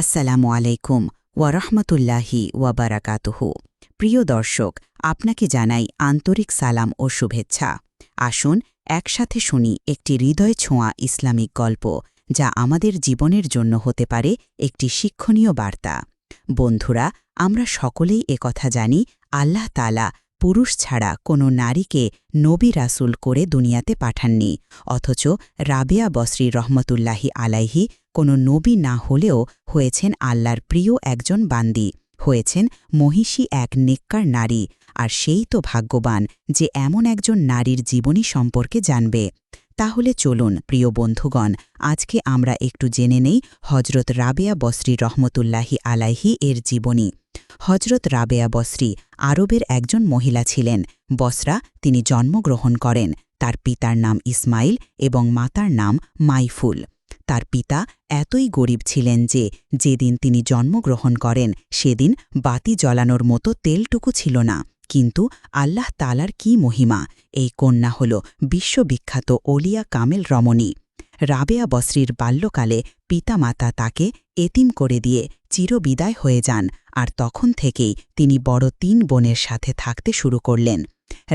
আসসালামু আলাইকুম ওয়ারহমতুল্লাহি ওয়াবারাকাতুহু প্রিয় দর্শক, আপনাকে জানাই আন্তরিক সালাম ও শুভেচ্ছা। আসুন, একসাথে শুনি একটি হৃদয় ছোঁয়া ইসলামিক গল্প, যা আমাদের জীবনের জন্য হতে পারে একটি শিক্ষণীয় বার্তা। বন্ধুরা, আমরা সকলেই একথা জানি, আল্লাহ তালা পুরুষ ছাড়া কোনো নারীকে নবী রাসুল করে দুনিয়াতে পাঠাননি, অথচ রাবিয়া বসরি রহমতুল্লাহি আলাইহি কোনো নবী না হলেও হয়েছেন আল্লাহর প্রিয় একজন বান্দি, হয়েছেন মহিষী এক নেককার নারী, আর সেই তো ভাগ্যবান যে এমন একজন নারীর জীবনী সম্পর্কে জানবে। তাহলে চলুন, প্রিয় বন্ধুগণ, আজকে আমরা একটু জেনে নেই হজরত রাবেয়া বসরি রহমতুল্লাহি আলাইহি এর জীবনী। হজরত রাবেয়া বসরি আরবের একজন মহিলা ছিলেন। বসরা তিনি জন্মগ্রহণ করেন। তার পিতার নাম ইসমাইল এবং মাতার নাম মাইফুল। তার পিতা এতই গরিব ছিলেন যে যেদিন তিনি জন্মগ্রহণ করেন, সেদিন বাতি জ্বলানোর মতো তেলটুকু ছিল না। কিন্তু আল্লাহ তালার কি মহিমা? এই কন্যা হল বিশ্ববিখ্যাত ওলিয়া কামেল রমণী। রাবেয়া বসরির বাল্যকালে পিতামাতা তাকে এতিম করে দিয়ে চিরবিদায় হয়ে যান আর তখন থেকেই তিনি বড় তিন বোনের সাথে থাকতে শুরু করলেন।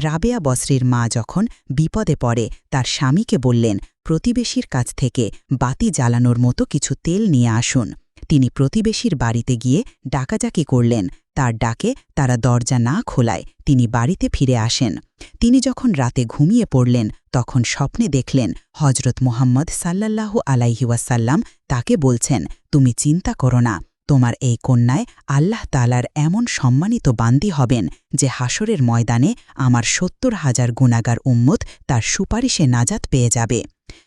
রাবেয়া বসরির মা যখন বিপদে পড়ে, তার স্বামীকে বললেন, প্রতিবেশীর কাছ থেকে বাতি জ্বালানোর মতো কিছু তেল নিয়ে আসুন। তিনি প্রতিবেশীর বাড়িতে গিয়ে ডাকাজাকি করলেন। তার ডাকে তারা দরজা না খোলায় তিনি বাড়িতে ফিরে আসেন। তিনি যখন রাতে ঘুমিয়ে পড়লেন, তখন স্বপ্নে দেখলেন হজরত মোহাম্মদ সাল্লাল্লাহু আলাইহিওয়াসাল্লাম তাকে বলছেন, তুমি চিন্তা করো না তোমার এই কন্যায় আল্লাহ তালার এমন সম্মানিত বান্দি হবেন যে হাসরের ময়দানে আমার সত্তর হাজার গুণাগার উম্মত তার সুপারিশে নাজাত পেয়ে যাবে।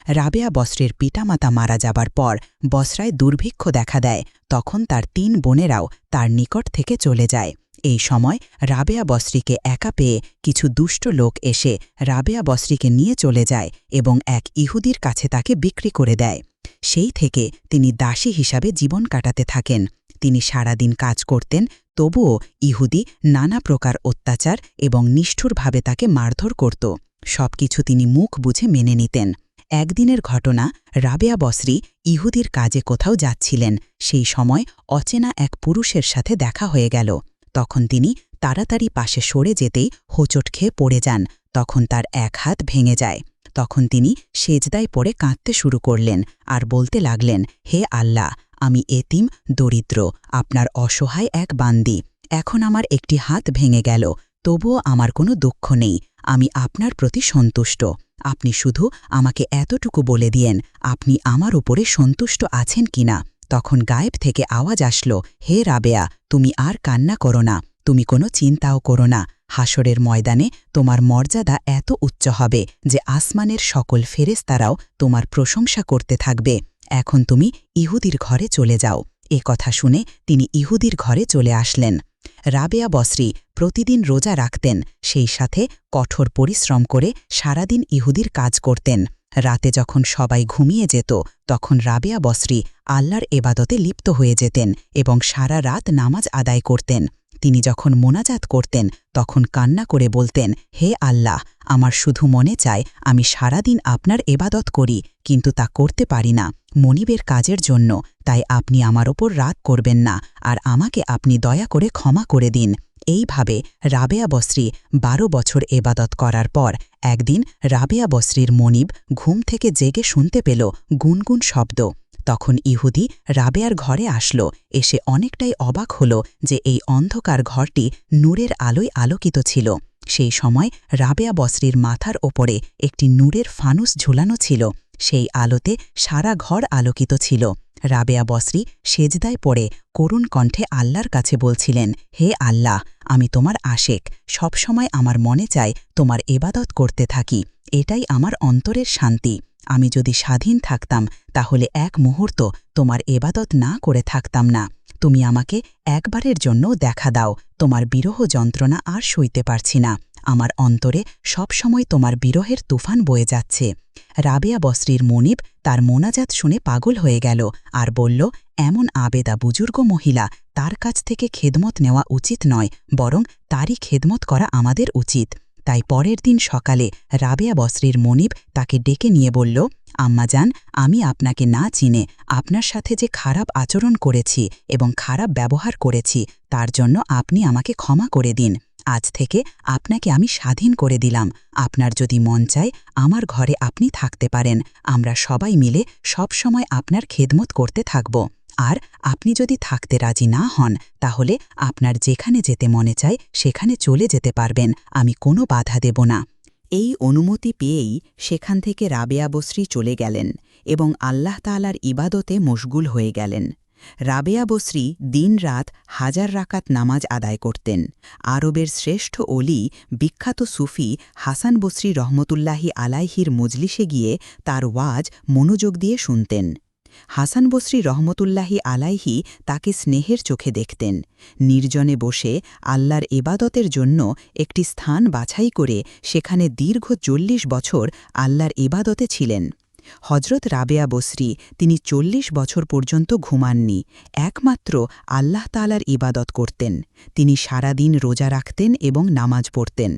রাবেয়া বস্রের পিতামাতা মারা যাবার পর বসরায় দুর্ভিক্ষ দেখা দেয়, তখন তার তিন বোনেরাও তার নিকট থেকে চলে যায়। এই সময় রাবেয়া বস্রিকে একা পেয়ে কিছু দুষ্ট লোক এসে রাবেয়া বস্রিকে নিয়ে চলে যায় এবং এক ইহুদির কাছে তাকে বিক্রি করে দেয়। সেই থেকে তিনি দাসী হিসাবে জীবন কাটাতে থাকেন। তিনি সারাদিন কাজ করতেন, তবুও ইহুদি নানা প্রকার অত্যাচার এবং নিষ্ঠুরভাবে তাকে মারধর করত। সবকিছু তিনি মুখ বুঝে মেনে নিতেন। একদিনের ঘটনা, রাবেয়া বসরি ইহুদির কাজে কোথাও যাচ্ছিলেন, সেই সময় অচেনা এক পুরুষের সাথে দেখা হয়ে গেল। তখন তিনি তাড়াতাড়ি পাশে সরে যেতেই হোঁচট খেয়ে পড়ে যান। তখন তার এক হাত ভেঙে যায়। তখন তিনি সেজদায় পড়ে কাঁদতে শুরু করলেন আর বলতে লাগলেন, হে আল্লাহ, আমি এতিম, দরিদ্র, আপনার অসহায় এক বান্দি। এখন আমার একটি হাত ভেঙে গেল, তবুও আমার কোনো দুঃখ নেই, আমি আপনার প্রতি সন্তুষ্ট। আপনি শুধু আমাকে এতটুকু বলে দিয়েন, আপনি আমার উপরে সন্তুষ্ট আছেন কিনা? তখন গায়েব থেকে আওয়াজ আসলো, হে রাবেয়া, তুমি আর কান্না করো না। তুমি কোনো চিন্তাও করো না। হাসরের ময়দানে তোমার মর্যাদা এত উচ্চ হবে যে আসমানের সকল ফেরেস্তারাও তোমার প্রশংসা করতে থাকবে। এখন তুমি ইহুদির ঘরে চলে যাও। এ কথা শুনে তিনি ইহুদির ঘরে চলে আসলেন। রাবেয়া বসরি প্রতিদিন রোজা রাখতেন, সেই সাথে কঠোর পরিশ্রম করে সারাদিন ইহুদির কাজ করতেন। রাতে যখন সবাই ঘুমিয়ে যেত, তখন রাবেয়া বসরি আল্লাহর এবাদতে লিপ্ত হয়ে যেতেন এবং সারা রাত নামাজ আদায় করতেন। তিনি যখন মোনাজাত করতেন, তখন কান্না করে বলতেন, হে আল্লাহ, আমার শুধু মনে চায় আমি সারাদিন আপনার এবাদত করি, কিন্তু তা করতে পারি না। মনিবের কাজের জন্য, তাই আপনি আমার ওপর রাগ করবেন না, আর আমাকে আপনি দয়া করে ক্ষমা করে দিন। এইভাবে রাবেয়া বস্রী বারো বছর এবাদত করার পর, একদিন রাবেয়া বস্রির মনিব ঘুম থেকে জেগে শুনতে পেল গুনগুন শব্দ। তখন ইহুদি রাবেয়ার ঘরে আসল। এসে অনেকটাই অবাক হল যে এই অন্ধকার ঘরটি নূরের আলোয় আলোকিত ছিল। সেই সময় রাবেয়া বস্রির মাথার ওপরে একটি নূরের ফানুস ঝুলানো ছিল। সেই আলোতে সারা ঘর আলোকিত ছিল। রাবেয়া বসরি সেজদায় পড়ে করুণ কণ্ঠে আল্লাহর কাছে বলছিলেন, হে আল্লাহ, আমি তোমার আশেক। সবসময় আমার মনে চায় তোমার এবাদত করতে থাকি। এটাই আমার অন্তরের শান্তি। আমি যদি স্বাধীন থাকতাম, তাহলে এক মুহূর্ত তোমার এবাদত না করে থাকতাম না। তুমি আমাকে একবারের জন্য দেখা দাও, তোমার বিরহ যন্ত্রণা আর সইতে পারছি না। আমার অন্তরে সবসময় তোমার বিরহের তুফান বয়ে যাচ্ছে। রাবেয়া বস্রির মনিব তার মোনাজাত শুনে পাগল হয়ে গেল আর বলল, এমন আবেদা বুজুর্গ মহিলা, তার কাছ থেকে খেদমত নেওয়া উচিত নয়, বরং তারই খেদমত করা আমাদের উচিত। তাই পরের দিন সকালে রাবেয়া বসরির মনিব তাকে ডেকে নিয়ে বলল আম্মাজান আমি আপনাকে না চিনে আপনার সাথে যে খারাপ আচরণ করেছি এবং খারাপ ব্যবহার করেছি, তার জন্য আপনি আমাকে ক্ষমা করে দিন। আজ থেকে আপনাকে আমি স্বাধীন করে দিলাম। আপনার যদি মন চায়, আমার ঘরে আপনি থাকতে পারেন। আমরা সবাই মিলে সব সময় আপনার খেদমত করতে থাকব। আর আপনি যদি থাকতে রাজি না হন, তাহলে আপনার যেখানে যেতে মনে চায়, সেখানে চলে যেতে পারবেন। আমি কোনো বাধা দেব না। এই অনুমতি পেয়েই সেখান থেকে রাবেয়া বসরি চলে গেলেন এবং আল্লাহ তালার ইবাদতে মশগুল হয়ে গেলেন। রাবেয়া বসরি দিনরাত হাজার রাকাত নামাজ আদায় করতেন। আরবের শ্রেষ্ঠ অলি বিখ্যাত সুফি হাসান বসরি রহমতুল্লাহি আলাইহির মজলিসে গিয়ে তার ওয়াজ মনোযোগ দিয়ে শুনতেন। হাসান বসরি রহমতুল্লাহি আলাইহি তাকে স্নেহের চোখে দেখতেন। নির্জনে বসে আল্লাহর এবাদতের জন্য একটি স্থান বাছাই করে সেখানে দীর্ঘ চল্লিশ বছর আল্লাহর এবাদতে ছিলেন। হজরত রাবেয়া বসরি তিনি চল্লিশ বছর পর্যন্ত ঘুমাননি, একমাত্র আল্লাহ তালার ইবাদত করতেন। তিনি সারাদিন রোজা রাখতেন এবং নামাজ পড়তেন।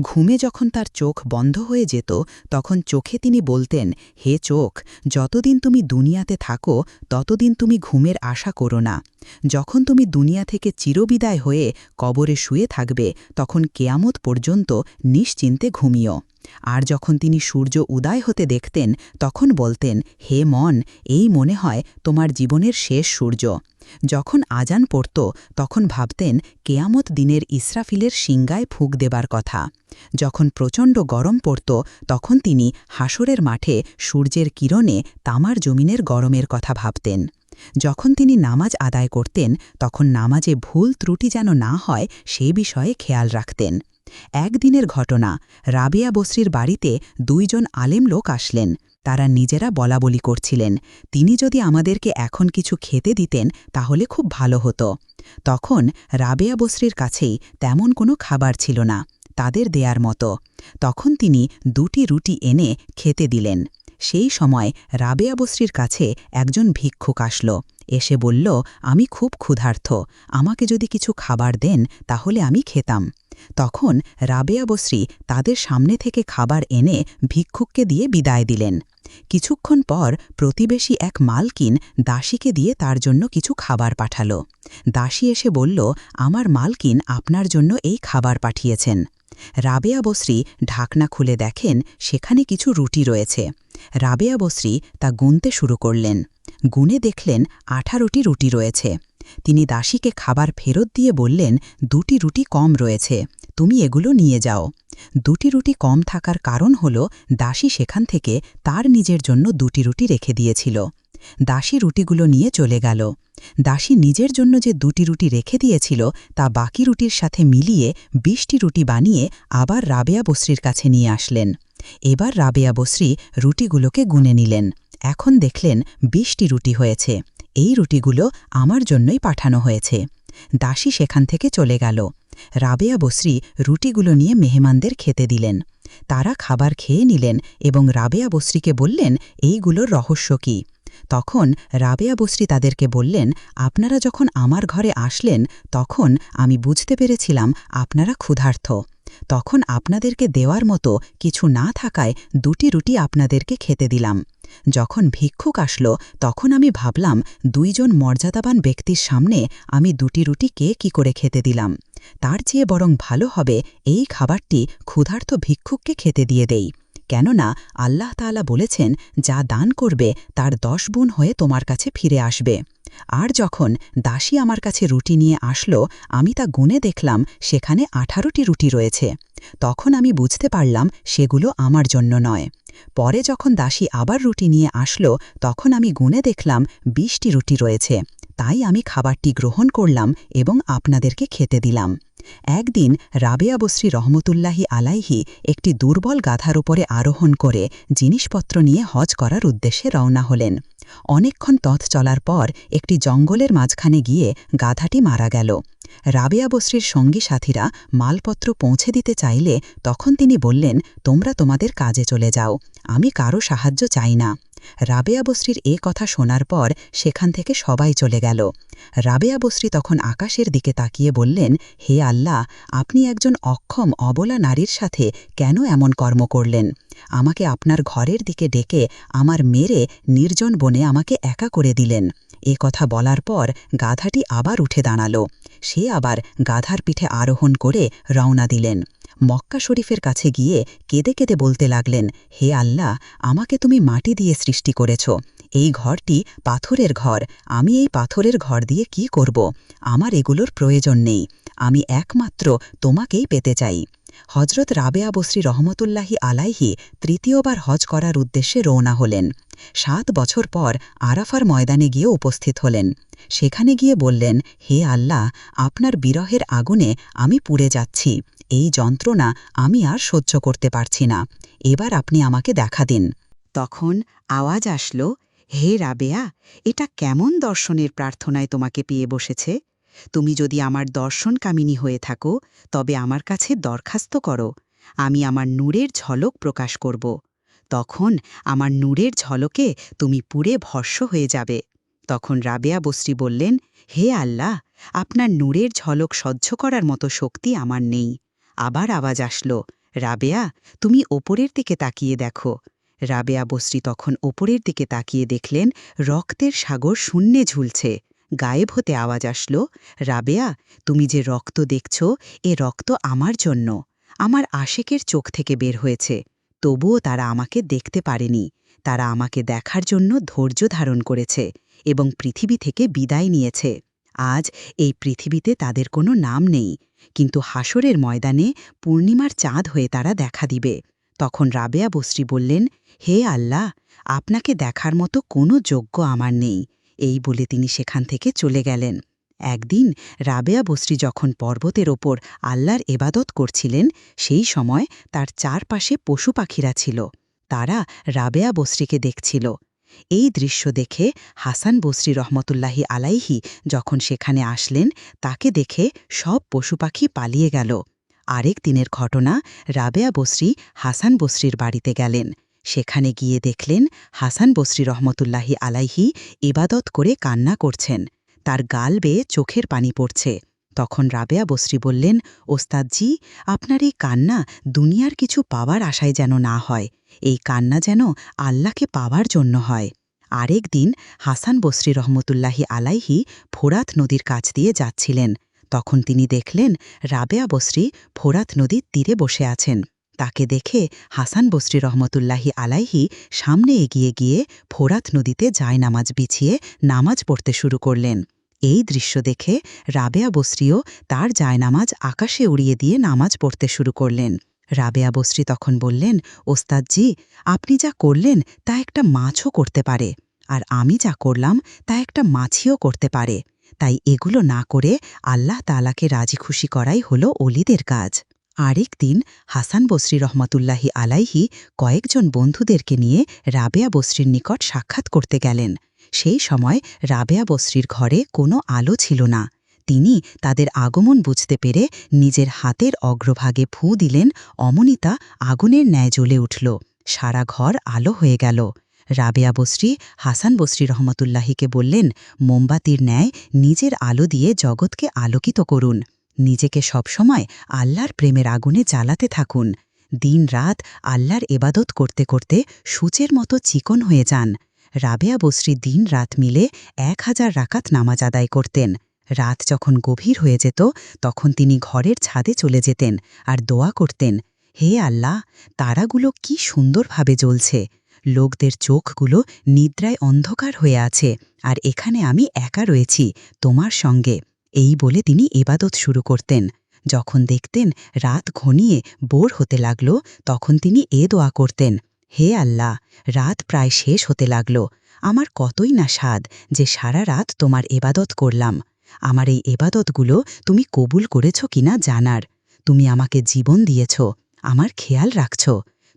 ঘুমে যখন তার চোখ বন্ধ হয়ে যেত, তখন চোখে তিনি বলতেন, হে চোখ, যতদিন তুমি দুনিয়াতে থাকো, ততদিন তুমি ঘুমের আশা করো না। যখন তুমি দুনিয়া থেকে চিরবিদায় হয়ে কবরে শুয়ে থাকবে, তখন কেয়ামত পর্যন্ত নিশ্চিন্তে ঘুমিও। আর যখন তিনি সূর্য উদয় হতে দেখতেন, তখন বলতেন, হে মন, এই মনে হয় তোমার জীবনের শেষ সূর্য। যখন আজান পড়ত, তখন ভাবতেন, কেয়ামত দিনের ইসরাফিলের সিঙ্গায় ফুঁক দেবার কথা। যখন প্রচণ্ড গরম পড়ত, তখন তিনি হাসরের মাঠে সূর্যের কিরণে তামার জমিনের গরমের কথা ভাবতেন। যখন তিনি নামাজ আদায় করতেন, তখন নামাজে ভুল ত্রুটি যেন না হয়, সে বিষয়ে খেয়াল রাখতেন। একদিনের ঘটনা। রাবেয়া বসরির বাড়িতে দুইজন আলেম লোক আসলেন। তারা নিজেরা বলাবলি করছিলেন। তিনি যদি আমাদেরকে এখন কিছু খেতে দিতেন, তাহলে খুব ভালো হতো। তখন রাবেয়া বসরির কাছেই তেমন কোনো খাবার ছিল না, তাদের দেয়ার মতো। তখন তিনি দুটি রুটি এনে খেতে দিলেন। সেই সময় রাবেয়া বসরির কাছে একজন ভিক্ষুক আসল। এসে বলল, আমি খুব ক্ষুধার্থ। আমাকে যদি কিছু খাবার দেন, তাহলে আমি খেতাম। তখন রাবেয়া বসরি তাদের সামনে থেকে খাবার এনে ভিক্ষুককে দিয়ে বিদায় দিলেন। কিছুক্ষণ পর প্রতিবেশী এক মালকিন দাসীকে দিয়ে তার জন্য কিছু খাবার পাঠাল। দাসী এসে বলল, আমার মালকিন আপনার জন্য এই খাবার পাঠিয়েছেন। রাবেয়া বসরি ঢাকনা খুলে দেখেন, সেখানে কিছু রুটি রয়েছে। রাবেয়া বসরি তা গুনতে শুরু করলেন। গুনে দেখলেন আঠারোটি রুটি রয়েছে। তিনি দাসীকে খাবার ফেরত দিয়ে বললেন, দুটি রুটি কম রয়েছে, তুমি এগুলো নিয়ে যাও। দুটি রুটি কম থাকার কারণ হল, দাসী সেখান থেকে তার নিজের জন্য দুটি রুটি রেখে দিয়েছিল। দাসী রুটিগুলো নিয়ে চলে গেল। দাসী নিজের জন্য যে দুটি রুটি রেখে দিয়েছিল, তা বাকি রুটির সাথে মিলিয়ে বিশটি রুটি বানিয়ে আবার রাবেয়া বসরির কাছে নিয়ে আসলেন। এবার রাবেয়া বসরি রুটিগুলোকে গুনে নিলেন। এখন দেখলেন বিশটি রুটি হয়েছে। এই রুটিগুলো আমার জন্যই পাঠানো হয়েছে। দাসী সেখান থেকে চলে গেল। রাবেয়া বসরি রুটিগুলো নিয়ে মেহমানদের খেতে দিলেন। তারা খাবার খেয়ে নিলেন এবং রাবেয়া বসরিকে বললেন, এইগুলোর রহস্য কী? তখন রাবেয়া বসরি তাদেরকে বললেন, আপনারা যখন আমার ঘরে আসলেন, তখন আমি বুঝতে পেরেছিলাম আপনারা ক্ষুধার্থ তখন আপনাদেরকে দেওয়ার মতো কিছু না থাকায় দুটি রুটি আপনাদেরকে খেতে দিলাম। যখন ভিক্ষুক আসল, তখন আমি ভাবলাম, দুইজন মর্যাদাবান ব্যক্তির সামনে আমি দুটি রুটি কে কি করে খেতে দিলাম? তার চেয়ে বরং ভালো হবে এই খাবারটি ক্ষুধার্ত ভিক্ষুককে খেতে দিয়ে দেই। কেননা আল্লাহ তালা বলেছেন, যা দান করবে, তার দশ গুণ হয়ে তোমার কাছে ফিরে আসবে। আর যখন দাসী আমার কাছে রুটি নিয়ে আসলো, আমি তা গুনে দেখলাম, সেখানে আঠারোটি রুটি রয়েছে। তখন আমি বুঝতে পারলাম, সেগুলো আমার জন্য নয়। পরে যখন দাসী আবার রুটি নিয়ে আসলো, তখন আমি গুনে দেখলাম, বিশটি রুটি রয়েছে। তাই আমি খাবারটি গ্রহণ করলাম এবং আপনাদেরকে খেতে দিলাম। একদিন রাবেয়া বসরি রহমতুল্লাহি আলাইহি একটি দুর্বল গাধার উপরে আরোহণ করে জিনিসপত্র নিয়ে হজ করার উদ্দেশ্যে রওনা হলেন। অনেকক্ষণ তথ চলার পর একটি জঙ্গলের মাঝখানে গিয়ে গাধাটি মারা গেল। রাবেয়া বসরির সঙ্গী সাথীরা মালপত্র পৌঁছে দিতে চাইলে তখন তিনি বললেন, তোমরা তোমাদের কাজে চলে যাও, আমি কারও সাহায্য চাই না। রাবেয়া বস্রির এ কথা শোনার পর সেখান থেকে সবাই চলে গেল। রাবেয়া বস্রি তখন আকাশের দিকে তাকিয়ে বললেন, হে আল্লাহ, আপনি একজন অক্ষম, অবলা নারীর সাথে কেন এমন কর্ম করলেন? আমাকে আপনার ঘরের দিকে ডেকে আমার মেরে নির্জন বনে আমাকে একা করে দিলেন। এ কথা বলার পর গাধাটি আবার উঠে দাঁড়াল। সে আবার গাধার পিঠে আরোহণ করে রওনা দিলেন। মক্কা শরীফের কাছে গিয়ে কেঁদে কেঁদে বলতে লাগলেন, হে আল্লাহ, আমাকে তুমি মাটি দিয়ে সৃষ্টি করেছ। এই ঘরটি পাথরের ঘর। আমি এই পাথরের ঘর দিয়ে কি করব? আমার এগুলোর প্রয়োজন নেই। আমি একমাত্র তোমাকেই পেতে চাই। হজরত রাবেয়া বসরি রহমতুল্লাহি আলাইহি তৃতীয়বার হজ করার উদ্দেশ্যে রওনা হলেন। সাত বছর পর আরাফার ময়দানে গিয়ে উপস্থিত হলেন। সেখানে গিয়ে বললেন, হে আল্লাহ, আপনার বিরহের আগুনে আমি পুড়ে যাচ্ছি। এই যন্ত্রণা আমি আর সহ্য করতে পারছি না। এবার আপনি আমাকে দেখা দিন। তখন আওয়াজ আসল, হে রাবেয়া, এটা কেমন দর্শনের প্রার্থনায় তোমাকে পেয়ে বসেছে? তুমি যদি আমার দর্শন কামিনী হয়ে থাকো, তবে আমার কাছে দরখাস্ত করো। আমি আমার নূরের ঝলক প্রকাশ করব। তখন আমার নূরের ঝলকে তুমি পুরে ভস্য হয়ে যাবে। তখন রাবেয়া বস্রি বললেন, হে আল্লাহ, আপনার নূরের ঝলক সহ্য করার মতো শক্তি আমার নেই। আবার আওয়াজ আসল, রাবেয়া, তুমি ওপরের দিকে তাকিয়ে দেখো। রাবেয়া বস্রি তখন ওপরের দিকে তাকিয়ে দেখলেন, রক্তের সাগর শূন্যে ঝুলছে। গায়েব হতে আওয়াজ আসলো, রাবেয়া, তুমি যে রক্ত দেখছ, এ রক্ত আমার জন্য। আমার আশেকের চোখ থেকে বের হয়েছে। তবুও তারা আমাকে দেখতে পারেনি। তারা আমাকে দেখার জন্য ধৈর্য ধারণ করেছে এবং পৃথিবী থেকে বিদায় নিয়েছে। আজ এই পৃথিবীতে তাদের কোনো নাম নেই। কিন্তু হাসরের ময়দানে পূর্ণিমার চাঁদ হয়ে তারা দেখা দিবে। তখন রাবেয়া বস্রি বললেন, হে আল্লাহ, আপনাকে দেখার মতো কোনো যোগ্য আমার নেই। এই বলে তিনি সেখান থেকে চলে গেলেন। একদিন রাবেয়া বস্রি যখন পর্বতের ওপর আল্লাহর এবাদত করছিলেন, সেই সময় তার চারপাশে পশু পাখিরা ছিল। তারা রাবেয়া বস্রিকে দেখছিল। এই দৃশ্য দেখে হাসান বসরি রহমতুল্লাহি আলাইহি যখন সেখানে আসলেন, তাকে দেখে সব পশু পাখি পালিয়ে গেল। আরেক দিনের ঘটনা, রাবেয়া বসরি হাসান বসরির বাড়িতে গেলেন। সেখানে গিয়ে দেখলেন হাসান বসরি রহমতুল্লাহি আলাইহি ইবাদত করে কান্না করছেন। তার গাল বেয়ে চোখের পানি পড়ছে। তখন রাবেয়া বসরি বললেন, ওস্তাদজি, আপনার এই কান্না দুনিয়ার কিছু পাওয়ার আশায় যেন না হয়। এই কান্না যেন আল্লাহকে পাওয়ার জন্য হয়। আরেক দিন হাসান বসরি রহমতুল্লাহি আলাইহি ফোরাত নদীর কাছ দিয়ে যাচ্ছিলেন। তখন তিনি দেখলেন রাবেয়া বসরি ফোরাত নদীর তীরে বসে আছেন। তাকে দেখে হাসান বসরি রহমতুল্লাহি আলাইহি সামনে এগিয়ে গিয়ে ফোরাত নদীতে যায় নামাজ বিছিয়ে নামাজ পড়তে শুরু করলেন। এই দৃশ্য দেখে রাবেয়া বসরিও তার জায়নামাজ আকাশে উড়িয়ে দিয়ে নামাজ পড়তে শুরু করলেন। রাবেয়া বসরি তখন বললেন, ওস্তাদজি, আপনি যা করলেন তা একটা মাছও করতে পারে, আর আমি যা করলাম তা একটা মাছিও করতে পারে। তাই এগুলো না করে আল্লাহ তালাকে রাজি খুশি করাই হল অলিদের কাজ। আরেক দিন হাসান বসরি রহমতুল্লাহি আলাইহি কয়েকজন বন্ধুদেরকে নিয়ে রাবেয়া বসরির নিকট সাক্ষাৎ করতে গেলেন। সেই সময় রাবেয়া বসরির ঘরে কোনো আলো ছিল না। তিনি তাদের আগমন বুঝতে পেরে নিজের হাতের অগ্রভাগে ফু দিলেন, অমনিতা আগুনের ন্যায় জ্বলে উঠল, সারা ঘর আলো হয়ে গেল। রাবেয়া বসরি, হাসান বসরি রহমতুল্লাহিকে বললেন, মোমবাতির ন্যায় নিজের আলো দিয়ে জগৎকে আলোকিত করুন, নিজেকে সবসময় আল্লাহর প্রেমের আগুনে জ্বালাতে থাকুন দিন রাত আল্লাহর এবাদত করতে করতে সূচের মতো চিকন হয়ে যান। রাবেয়া বসরি দিন রাত মিলে এক হাজার রাকাত নামাজ আদায় করতেন। রাত যখন গভীর হয়ে যেত, তখন তিনি ঘরের ছাদে চলে যেতেন আর দোয়া করতেন, হে আল্লাহ, তারাগুলো কি সুন্দরভাবে জ্বলছে। লোকদের চোখগুলো নিদ্রায় অন্ধকার হয়ে আছে আর এখানে আমি একা রয়েছি, তোমার সঙ্গে। এই বলে তিনি এবাদত শুরু করতেন। যখন দেখতেন রাত ঘনিয়ে বোর হতে লাগল, তখন তিনি এ দোয়া করতেন, হে আল্লাহ, রাত প্রায় শেষ হতে লাগল। আমার কতই না স্বাদ যে সারা রাত তোমার এবাদত করলাম। আমার এই এবাদতগুলো তুমি কবুল করেছ কিনা জানার। তুমি আমাকে জীবন দিয়েছ, আমার খেয়াল রাখছ।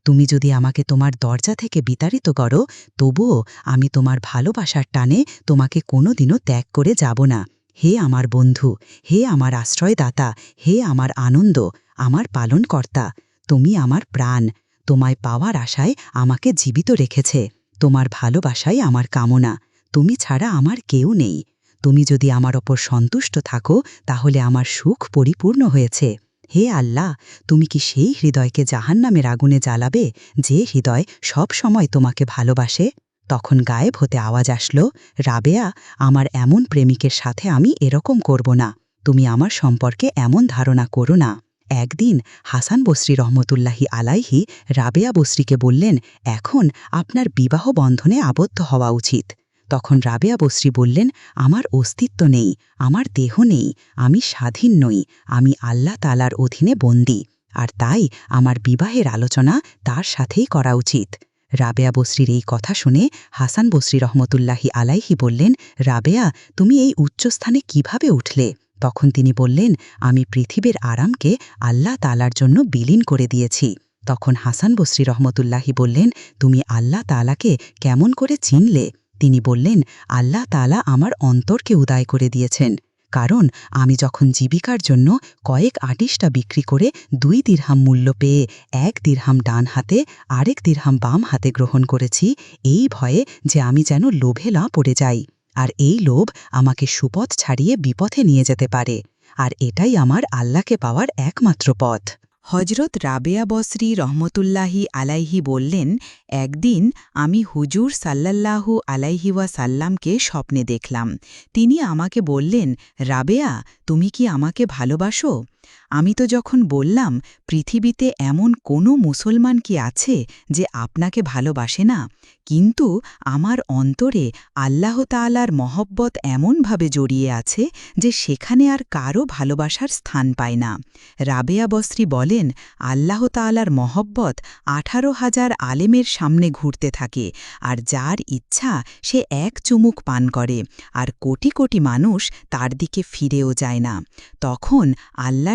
তুমি যদি আমাকে তোমার দরজা থেকে বিতাড়িত করো, তবুও আমি তোমার ভালোবাসার টানে তোমাকে কোনোদিনও ত্যাগ করে যাব না। হে আমার বন্ধু, হে আমার আশ্রয়দাতা, হে আমার আনন্দ, আমার পালনকর্তা, তুমি আমার প্রাণ। তোমায় পাওয়ার আশায় আমাকে জীবিত রেখেছে। তোমার ভালোবাসাই আমার কামনা। তুমি ছাড়া আমার কেউ নেই। তুমি যদি আমার ওপর সন্তুষ্ট থাকো, তাহলে আমার সুখ পরিপূর্ণ হয়েছে। হে আল্লাহ, তুমি কি সেই হৃদয়কে জাহান্নামের আগুনে জ্বালাবে, যে হৃদয় সব সময় তোমাকে ভালোবাসে? তখন গায়েব হতে আওয়াজ আসলো, রাবেয়া, আমার এমন প্রেমিকের সাথে আমি এরকম করব না। তুমি আমার সম্পর্কে এমন ধারণা করো না। একদিন হাসান বসরি রহমতুল্লাহি আলাইহি রাবেয়া বসরিকে বললেন, এখন আপনার বিবাহ বন্ধনে আবদ্ধ হওয়া উচিত। তখন রাবেয়া বসরি বললেন, আমার অস্তিত্ব নেই, আমার দেহ নেই, আমি স্বাধীন নই, আমি আল্লাহ তালার অধীনে বন্দী, আর তাই আমার বিবাহের আলোচনা তার সাথেই করা উচিত। রাবেয়া বসরির এই কথা শুনে হাসান বসরি রহমতুল্লাহি আলাইহি বললেন, রাবেয়া, তুমি এই উচ্চস্থানে কীভাবে উঠলে? তখন তিনি বললেন, আমি পৃথিবীর আরামকে আল্লাহ তালার জন্য বিলীন করে দিয়েছি। তখন হাসান বসরি রহমতুল্লাহি বললেন, তুমি আল্লাহ তালাকে কেমন করে চিনলে? তিনি বললেন, আল্লাহ তালা আমার অন্তরকে উদায় করে দিয়েছেন। কারণ আমি যখন জীবিকার জন্য কয়েক আটিশটা বিক্রি করে দুই দিরহাম মূল্য পেয়ে এক দিরহাম ডান হাতে, আরেক দিরহাম বাম হাতে গ্রহণ করেছি, এই ভয়ে যে আমি যেন লোভে না পড়ে যাই। আর এই লোভ আমাকে সুপথ ছাড়িয়ে বিপথে নিয়ে যেতে পারে। আর এটাই আমার আল্লাহকে পাওয়ার একমাত্র পথ। হজরত রাবেয়া বসরি রহমতুল্লাহি আলাইহি বললেন, একদিন আমি হুজুর সাল্লাল্লাহু আলাইহি সাল্লামকে স্বপ্নে দেখলাম। তিনি আমাকে বললেন, রাবেয়া, তুমি কি আমাকে ভালোবাসো? আমি তো যখন বললাম, পৃথিবীতে এমন কোনো মুসলমান কি আছে যে আপনাকে ভালোবাসে না, কিন্তু আমার অন্তরে আল্লাহ তালার মহব্বত এমনভাবে জড়িয়ে আছে যে সেখানে আর কারও ভালোবাসার স্থান পায় না। রাবেয়া বস্ত্রী বলেন, আল্লাহ তালার মহব্বত আঠারো হাজার আলেমের সামনে ঘুরতে থাকে, আর যার ইচ্ছা সে এক চুমুক পান করে, আর কোটি কোটি মানুষ তার দিকে ফিরেও যায় না। তখন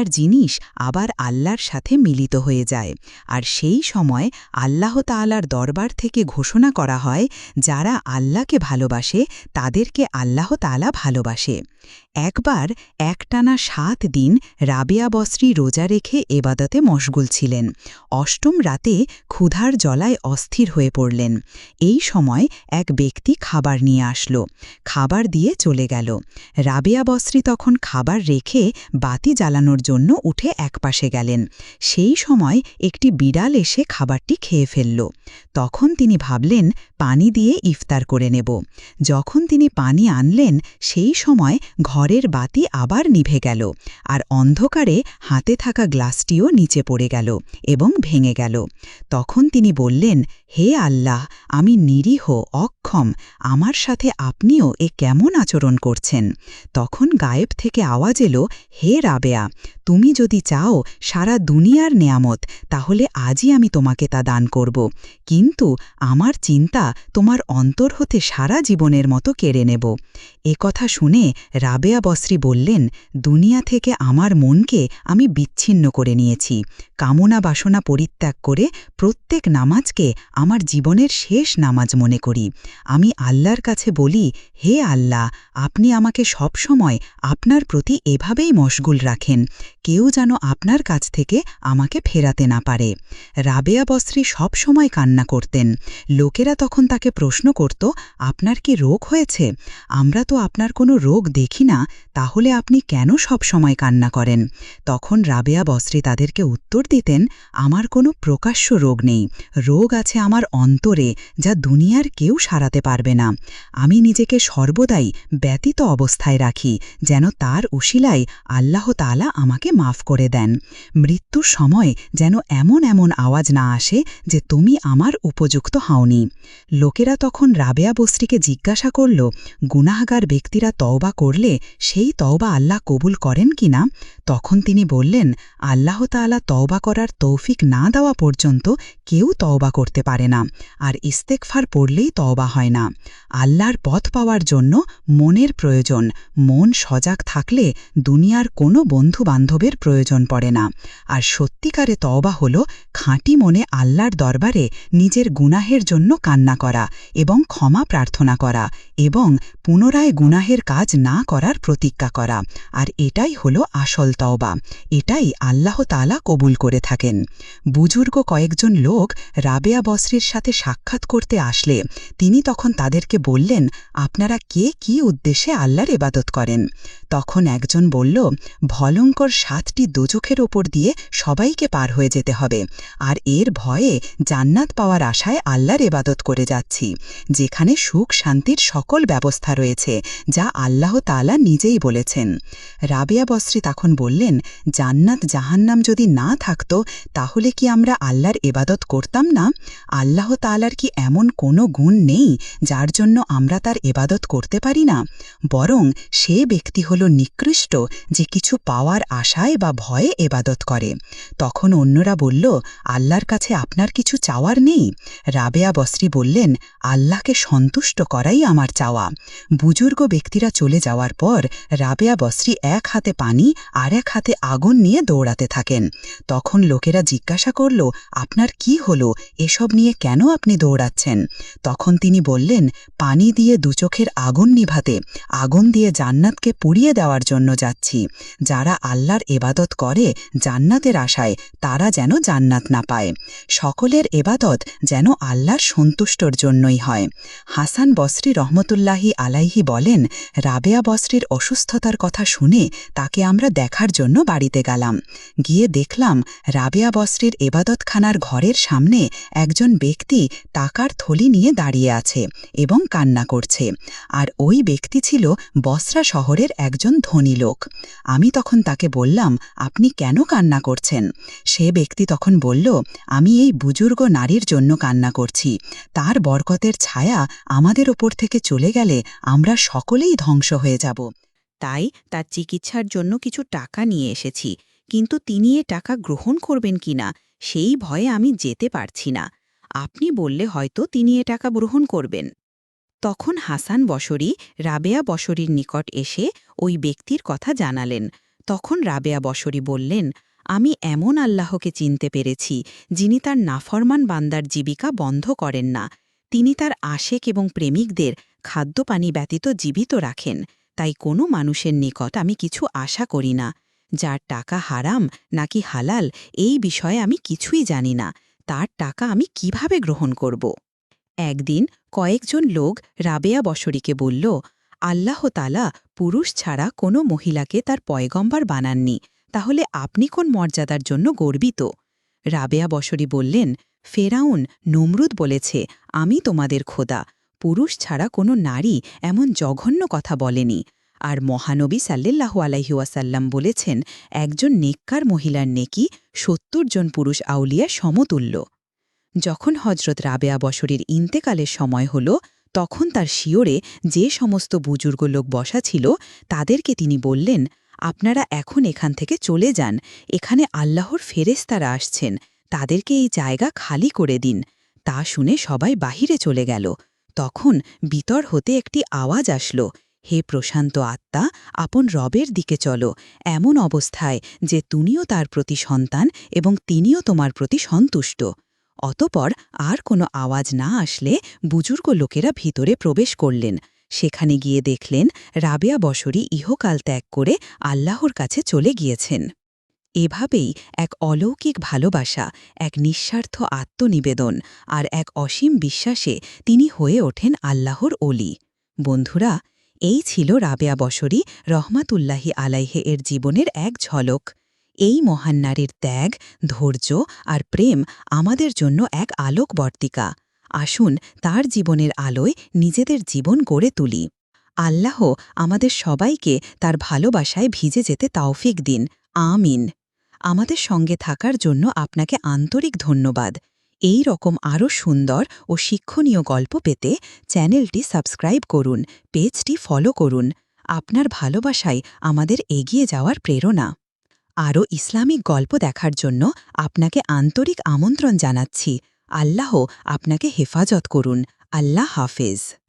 আল্লাহর জিনিস আবার আল্লাহর সাথে মিলিত হয়ে যায়। আর সেই সময় আল্লাহ তালার দরবার থেকে ঘোষণা করা হয়, যারা আল্লাহকে ভালোবাসে, তাদেরকে আল্লাহ তালা ভালোবাসে। একবার একটানা সাত দিন রাবেয়া বস্ত্রী রোজা রেখে এবাদতে মশগুল ছিলেন। অষ্টম রাতে ক্ষুধার জলায় অস্থির হয়ে পড়লেন। এই সময় এক ব্যক্তি খাবার নিয়ে আসল। খাবার দিয়ে চলে গেল। রাবেয়া বস্ত্রী তখন খাবার রেখে বাতি জ্বালানোর জন্য উঠে একপাশে গেলেন। সেই সময় একটি বিড়াল এসে খাবারটি খেয়ে ফেলল। তখন তিনি ভাবলেন পানি দিয়ে ইফতার করে নেব। যখন তিনি পানি আনলেন, সেই সময় ঘরের বাতি আবার নিভে গেল আর অন্ধকারে হাতে থাকা গ্লাসটিও নিচে পড়ে গেল এবং ভেঙে গেল। তখন তিনি বললেন, হে আল্লাহ, আমি নিরীহ, অক্ষম, আমার সাথে আপনিও এ কেমন আচরণ করছেন? তখন গায়েব থেকে আওয়াজ এলো, হে রাবেয়া, তুমি যদি চাও সারা দুনিয়ার নেয়ামত, তাহলে আজই আমি তোমাকে তা দান করব। কিন্তু আমার চিন্তা তোমার অন্তর হতে সারা জীবনের মতো কেড়ে নেব। এ কথা শুনে রাবেয়া বস্রী বললেন, দুনিয়া থেকে আমার মনকে আমি বিচ্ছিন্ন করে নিয়েছি। কামনা বাসনা পরিত্যাগ করে প্রত্যেক নামাজকে আমার জীবনের শেষ নামাজ মনে করি। আমি আল্লাহর কাছে বলি, হে আল্লাহ, আপনি আমাকে সব সময় আপনার প্রতি এভাবেই মশগুল রাখেন। কেউ যেন আপনার কাছ থেকে আমাকে ফেরাতে না পারে। রাবেয়া বস্ত্রী সব সময় কান্না করতেন। লোকেরা তখন তাকে প্রশ্ন করত, আপনার কি রোগ হয়েছে? আমরা তো আপনার কোনো রোগ দেখি না, তাহলে আপনি কেন সব সময় কান্না করেন? তখন রাবেয়া বস্ত্রী তাদেরকে উত্তর দিতেন, আমার কোনো প্রকাশ্য রোগ নেই। রোগ আছে আমার অন্তরে, যা দুনিয়ার কেউ সারাতে পারবে না। আমি নিজেকে সর্বদাই ব্যতীত অবস্থায় রাখি, যেন তার উশিলায় আল্লাহ তালা আমাকে মাফ করে দেন। মৃত্যুর সময় যেন এমন এমন আওয়াজ না আসে যে তুমি আমার উপযুক্ত হাওনি। লোকেরা তখন রাবেয়া বস্ত্রীকে জিজ্ঞাসা করল, গুনাহগার ব্যক্তিরা তওবা করলে সেই তওবা আল্লাহ কবুল করেন কি না তখন তিনি বললেন, আল্লাহ তালা তওবা করার তৌফিক না দেওয়া পর্যন্ত কেউ তওবা করতে পারে না, আর ইস্তেকফার পড়লেই তওবা হয় না। আল্লাহর পথ পাওয়ার জন্য মনের প্রয়োজন, মন সজাগ থাকলে দুনিয়ার কোনো বন্ধু বান্ধবের প্রয়োজন পড়ে না। আর সত্যিকারে তওবা হল খাঁটি মনে আল্লাহর দরবারে নিজের গুনাহের জন্য কান্না করা এবং ক্ষমা প্রার্থনা করা। এবং পুনরায় গুনাহের কাজ না করার প্রতিজ্ঞা করা। আর এটাই হলো আসল তওবা। এটাই আল্লাহ তালা কবুল করে থাকেন। বুজুর্গ কয়েকজন লোক রাবেয়া বসরির সাথে সাক্ষাৎ করতে আসলে, তিনি তখন তাদেরকে বললেন, আপনারা কে কি উদ্দেশ্যে আল্লাহর এবাদত করেন? তখন একজন বলল ভলঙ্কর সাতটি দোজখের ওপর দিয়ে সবাইকে পার হয়ে যেতে হবে। আর এর ভয়ে জান্নাত পাওয়ার আশায় আল্লাহর এবাদত করে যাচ্ছি, যেখানে সুখ, শান্তির সকল ব্যবস্থা রয়েছে, যা আল্লাহ তালা নিজেই বলেছেন। রাবেয়া বস্ত্রী তখন বললেন, জান্নাত জাহান্নাম যদি না থাকত, তাহলে কি আমরা আল্লাহর এবাদত করতাম না? আল্লাহ তালার কি এমন কোনো গুণ নেই, যার জন্য আমরা তার এবাদত করতে পারি না? বরং সে ব্যক্তি হল নিকৃষ্ট, যে কিছু পাওয়ার আশায় বা ভয়ে এবাদত করে। তখন অন্যরা বলল, আল্লাহর কাছে আপনার কিছু চাওয়ার নেই? রাবেয়া বস্ত্রী বললেন, আল্লাহকে সন্তুষ্ট করাই আমার চাওয়া। বুজুর্গ ব্যক্তিরা চলে যাওয়ার পর রাবেয়া বস্ত্রী এক হাতে পানি আর এক হাতে আগুন নিয়ে দৌড়াতে থাকেন। তখন লোকেরা জিজ্ঞাসা করল, আপনার কি হলো? এসব নিয়ে কেন আপনি দৌড়াচ্ছেন? তখন তিনি বললেন, পানি দিয়ে দুচোখের আগুন নিভাতে, আগুন দিয়ে জান্নাতকে পুড়িয়ে দেওয়ার জন্য যাচ্ছি। যারা আল্লাহর এবাদত করে জান্নাতের আশায়, তারা যেন জান্নাত না পায়। সকলের এবাদত যেন আল্লাহর সন্তুষ্টর জন্যই হয়। হাসান বসরি রহমতুল্লাহি আলাইহি বলেন, রাবেয়া বসরির অসুস্থতার কথা শুনে তাকে আমরা দেখার জন্য বাড়িতে গেলাম। গিয়ে দেখলাম রাবেয়া বসরির এবাদতখানার ঘরের সামনে একজন ব্যক্তি টাকার থলি নিয়ে দাঁড়িয়ে আছে এবং কান্না করছে। আর ওই ব্যক্তি ছিল বসরা শহরের একজন ধনী লোক। আমি তখন তাকে বললাম, আপনি কেন কান্না করছেন? সে ব্যক্তি তখন বলল, আমি এই বুজুর্গ নারীর জন্য কান্না করছি। তার বরকতের ছায়া আমাদের ওপর থেকে চলে গেলে আমরা সকলেই ধ্বংস হয়ে যাব। তাই তার চিকিৎসার জন্য কিছু টাকা নিয়ে এসেছি, কিন্তু তিনি এ টাকা গ্রহণ করবেন কিনা সেই ভয়ে আমি যেতে পারছি না। আপনি বললে হয়তো তিনি এ টাকা গ্রহণ করবেন। তখন হাসান বসরি, রাবেয়া বসরির নিকট এসে ওই ব্যক্তির কথা জানালেন। তখন রাবেয়া বসরি বললেন, আমি এমন আল্লাহকে চিনতে পেরেছি, যিনি তার নাফরমান বান্দার জীবিকা বন্ধ করেন না। তিনি তার আশেক এবং প্রেমিকদের খাদ্যপানি ব্যতীত জীবিত রাখেন। তাই কোনো মানুষের নিকট আমি কিছু আশা করি না। যার টাকা হারাম নাকি হালাল এই বিষয়ে আমি কিছুই জানি না। তার টাকা আমি কীভাবে গ্রহণ করব? একদিন কয়েকজন লোক রাবেয়া বসরিকে বলল, আল্লাহ তালা পুরুষ ছাড়া কোনো মহিলাকে তার পয়গম্বার বানাননি। তাহলে আপনি কোন মর্যাদার জন্য গর্বিত? রাবেয়া বসরি বললেন, ফেরাউন নমরুদ বলেছে আমি তোমাদের খোদা, পুরুষ ছাড়া কোনো নারী এমন জঘন্য কথা বলেনি। আর মহানবী সাল্লাল্লাহু আলাইহুয়াসাল্লাম বলেছেন, একজন নেককার মহিলার নেকি সত্তর জন পুরুষ আউলিয়া সমতুল্য। যখন হজরত রাবেয়া বসরির ইন্তেকালের সময় হল, তখন তার শিওরে যে সমস্ত বুজুর্গ লোক বসা ছিল, তাদেরকে তিনি বললেন, আপনারা এখন এখান থেকে চলে যান, এখানে আল্লাহর ফেরেস্তারা আসছেন, তাদেরকে এই জায়গা খালি করে দিন। তা শুনে সবাই বাহিরে চলে গেল। তখন বিতর হতে একটি আওয়াজ আসল, হে প্রশান্ত আত্মা, আপন রবের দিকে চলো। এমন অবস্থায় যে তুমিও তার প্রতি সন্তান এবং তিনিও তোমার প্রতি সন্তুষ্ট। অতপর আর কোনো আওয়াজ না আসলে বুজুর্গ লোকেরা ভিতরে প্রবেশ করলেন। সেখানে গিয়ে দেখলেন রাবেয়া বসরি ইহকাল ত্যাগ করে আল্লাহর কাছে চলে গিয়েছেন। এভাবেই এক অলৌকিক ভালোবাসা, এক নিঃস্বার্থ আত্মনিবেদন আর এক অসীম বিশ্বাসে তিনি হয়ে ওঠেন আল্লাহর অলি বন্ধুরা, এই ছিল রাবেয়া বসরি রহমাতুল্লাহি আলাইহে এর জীবনের এক ঝলক। এই মহান নারীর ত্যাগ, ধৈর্য আর প্রেম আমাদের জন্য এক আলোকবর্তিকা। আসুন তার জীবনের আলোয় নিজেদের জীবন গড়ে তুলি। আল্লাহ আমাদের সবাইকে তার ভালোবাসায় ভিজে যেতে তাওফিক দিন। আমিন। আমাদের সঙ্গে থাকার জন্য আপনাকে আন্তরিক ধন্যবাদ। এই রকম আরও সুন্দর ও শিক্ষণীয় গল্প পেতে চ্যানেলটি সাবস্ক্রাইব করুন, পেজটি ফলো করুন। আপনার ভালোবাসাই আমাদের এগিয়ে যাওয়ার প্রেরণা। আরও ইসলামিক গল্প দেখার জন্য আপনাকে আন্তরিক আমন্ত্রণ জানাচ্ছি। আল্লাহ আপনাকে হেফাজত করুন। আল্লাহ হাফেজ।